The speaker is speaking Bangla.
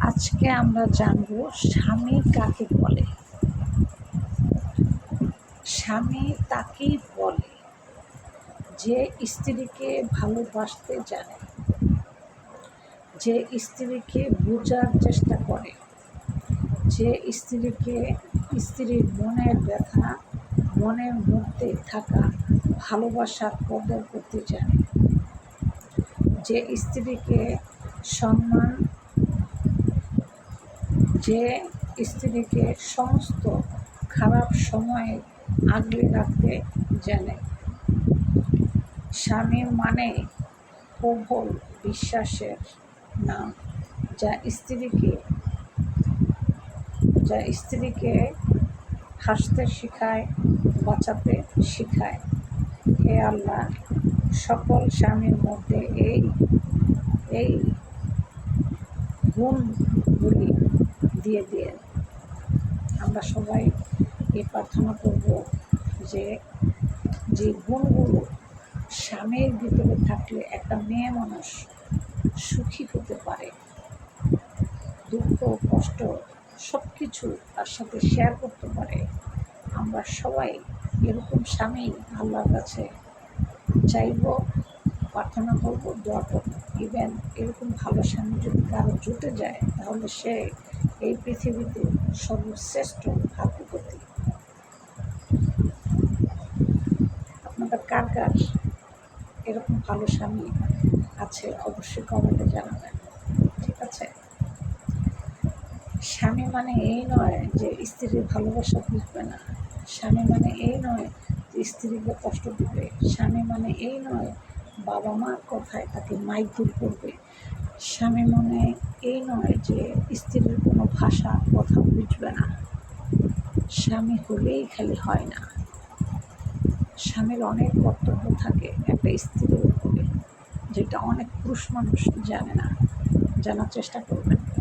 আজকে আমরা জানব স্বামী কাকে বলে। স্বামী তাকেই বলে যে স্ত্রীকে ভালোবাসতে জানে, যে স্ত্রীকে বোঝার চেষ্টা করে, যে স্ত্রীকে স্ত্রীর মনের ব্যথা, মনের মধ্যে থাকা ভালোবাসার কদর করতে জানে, যে স্ত্রীকে সম্মান যে স্ত্রীকে সমস্ত খারাপ সময়ে আগলে রাখতে জানে। স্বামী মানে প্রবল বিশ্বাসের নাম। যা স্ত্রীকে যা স্ত্রীকে হাসতে শেখায়, বাঁচাতে শেখায়। হে আল্লাহ, সকল স্বামীর মধ্যে এই এই গুণগুলি দিয়ে দিয়ে আমরা সবাই এ প্রার্থনা করব যে যে গুণগুলো স্বামীর ভিতরে থাকলে একটা মেয়ে মানুষ সুখী হতে পারে, দুঃখ, কষ্ট সব কিছু তার সাথে শেয়ার করতে পারে, আমরা সবাই এরকম স্বামী আল্লাহর কাছে চাইব, প্রার্থনা করব, দোয়া করব। ইভেন এরকম ভালো স্বামী যদি কারও জুটে যায়, তাহলে সে এই পৃথিবীতে সর্বশ্রেষ্ঠ ভাগ্যবতী আপনাদের কার কার এরকম ভালো স্বামী আছে অবশ্যই কমেন্টে জানাবেন, ঠিক আছে? স্বামী মানে এই নয় যে স্ত্রীর ভালোবাসা বুঝবে না। স্বামী মানে এই নয় যে স্ত্রীকে কষ্ট দিবে। স্বামী মানে এই নয় বাবা মার কথায় তাকে মাইদুর করবে। স্বামী মনে এই নয় যে স্ত্রীর কোনো ভাষা, কথা বুঝবে না। স্বামী হলেই খালি হয় না। স্বামীর অনেক কর্তব্য থাকে একটা স্ত্রীর উপরে, যেটা অনেক পুরুষ মানুষ জানে না। জানার চেষ্টা করবেন।